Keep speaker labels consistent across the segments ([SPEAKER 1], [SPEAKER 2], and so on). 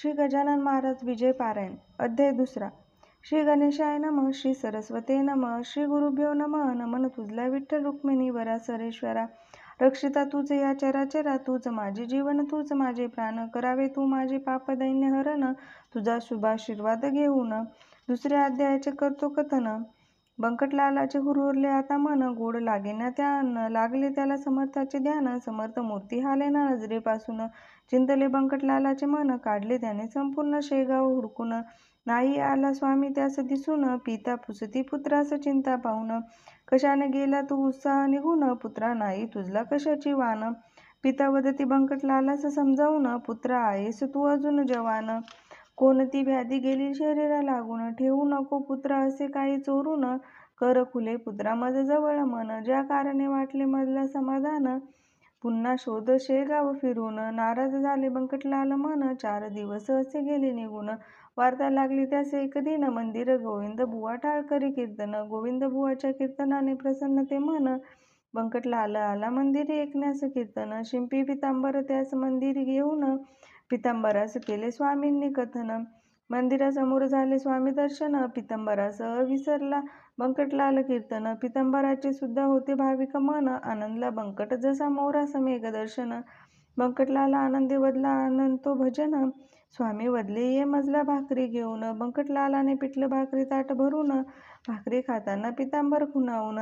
[SPEAKER 1] श्री गजानन महाराज विजय पारायण अध्याय दुसरा. श्री गणेशाय नम श्री सरस्वते नम श्री गुरुभ्यो नम नमन तुझला विठ्ठल रुक्मिणी वरा सरेश्वरा. रक्षिता तुझ या चराचरा तूच माझे जीवन तूच माझे प्राण करावे तू माझे पाप दैन्य हरण तुझा शुभाशीर्वाद घेऊन. दुसऱ्या अध्यायाचे करतो कथन. बंकटलालाचे हुरहुरले आता मन गोड लागेना त्या अन्न लागले त्याला समर्थाचे ध्यान समर्थ मूर्ती हालेना नजरेपासून. चिंतले बंकटलालाचे मन काढले त्याने संपूर्ण शेगाव हुडकून. नाही आला स्वामी त्यास दिसून पिता पुसती पुत्रास चिंता पाहून. कशाने गेला तू उत्साह निघून? पुत्रा नाही तुझला कशाची वान पिता वदती बंकटलालास समजावून पुत्र आहेस तू अजून जवान. कोणती व्याधी गेली शरीरा लागून ठेवून नको पुत्र असे काही चोरून कर खुले पुत्रा मज जवळ मन. ज्या कारणे वाटले मजला समाधान पुन्हा शोध शेगाव फिरून. नाराज झाले बंकटलाल मन. चार दिवस असे गेले निघून. वार्ता लागली त्यास एक दिन मंदिर गोविंद बुवा टाळकरी कीर्तन. गोविंद बुवाच्या कीर्तनाने प्रसन्न ते मन. बंकटलाल आला मंदिरी ऐकण्यास कीर्तन. शिंपी पितांबर त्यास मंदिर घेऊन. पितांबरास केले स्वामींनी कथन. मंदिरासमोर झाले स्वामी दर्शन. पितंबरासह विसरला. बंकटलाल कीर्तन. पितंबराचे सुद्धा होते भाविक मन. आनंदला बंकट जसा मोरा समेघ दर्शन बंकटलाला आनंदी आनंद तो भजन. स्वामी वदले ये मजला भाकरी घेऊन. बंकटलालाने पिठलं भाकरी ताट भरून. भाकरी खाताना पितांबर खुणावून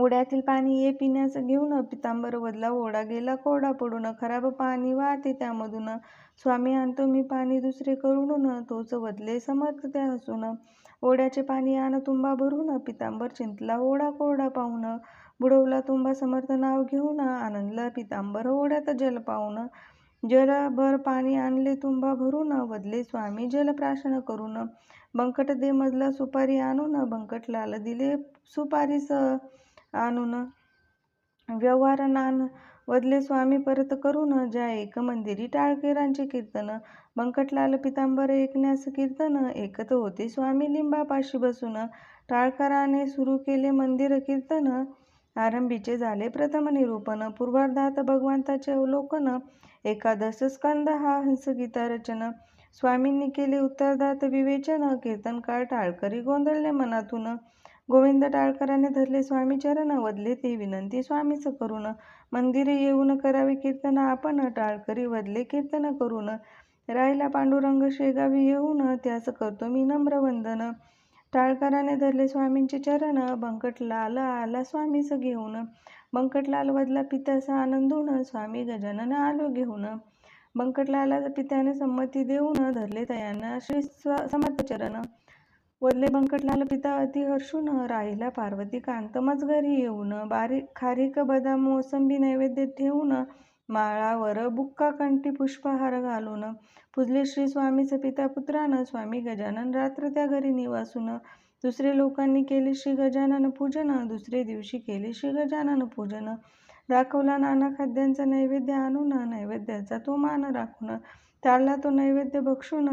[SPEAKER 1] ओढ्यातील पाणी ये पिण्यास घेऊन पितांबर वदला ओढा गेला कोरडा पडून खराब पाणी वाहते त्यामधून. स्वामी आणतो मी पाणी दुसरे करून तोच वदले समर्थ त्या हसून. ओढ्याचे पाणी आण तुंबा भरून पितांबर चिंतला ओढा कोरडा पाहून. बुडवला तुंबा समर्थ नाव घेऊन आनंदला पितांबर ओढ्यात जल पाहून. जलभर पाणी आणले तुंबा भरून वदले स्वामी जल प्राशन करून. बंकट दे मजला सुपारी आणून बंकटलाल दिले सुपारीस. आणून व्यवहार नान वदले स्वामी परत करून ज्या एक मंदिरी टाळकेरांचे कीर्तन बंकटलाल पितांबर ऐकण्यास कीर्तन ऐकत होते. स्वामी लिंबापाशी बसून टाळकराने सुरू केले मंदिर कीर्तन. आरंभीचे झाले प्रथम निरूपण. पूर्वार्धात भगवंताचे अवलोकन. एकादश स्कंद हा हंसगीता रचन. स्वामींनी केले उत्तरदात विवेचन. कीर्तनकार टाळकरी गोंधळले मनातून. गोविंद टाळकराने धरले स्वामी चरण वदले ते विनंती स्वामीच करून मंदिरे येऊन करावे कीर्तन आपण टाळकरी वदले कीर्तन करून. राहिला पांडुरंग शेगावी येऊन त्यास करतो मी नम्र वंदन. टाळकराने धरले स्वामींचे चरण बंकटलाल आला स्वामीच घेऊन. बंकटलाल वदला पित्याचा आनंदून स्वामी गजानन आलो घेऊन. बंकटलाला पित्याने संमती देऊन धरले तयांना श्री समर्थ चरण. वदले बंकटलाल पिता अति हर्षून राहिला. पार्वती कांतमच घरी येऊन बारीक खारीक बदाम मोसंबी नैवेद्य ठेवून माळावर बुक्का कंठी पुष्पहार घालून पुजले. श्री स्वामीचं पिता पुत्रानं स्वामी गजानन रात्र त्या घरी निवासून दुसरे लोकांनी केले श्री गजानन पूजन दुसरे दिवशी केले श्री गजानन पूजन. दाखवला नाना खाद्यांचा नैवेद्य आणून नैवेद्याचा तो मान राखून टाळला तो नैवेद्य बक्षून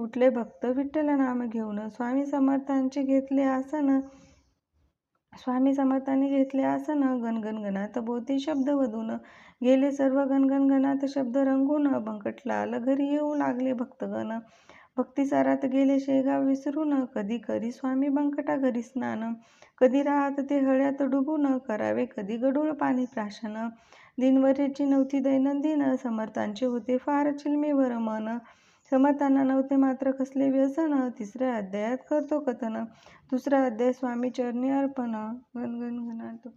[SPEAKER 1] उठले भक्त विठ्ठल नाम घेऊन स्वामी समर्थांचे घेतले आसन. स्वामी समर्थांनी घेतले आसन गणगणगणात बोते शब्द वधून. गेले सर्व गणगणगणात शब्द रंगून बंकटलाल घरी येऊ लागले भक्तगण. भक्तिसारात गेले शेगाव विसरून कधी करी स्वामी बंकटा घरी स्नान. कधी राहत ते हळ्यात डुबून करावे कधी गडूळ पाणी प्राशन. दिनवरेची नव्हती दैनंदिन समर्थांचे होते फार चिलमेवर मन. समर्थांना नव्हते मात्र कसले व्यसन. तिसऱ्या अध्यायात करतो कथन. दुसरा अध्याय स्वामी चरणी अर्पण गणगणगणात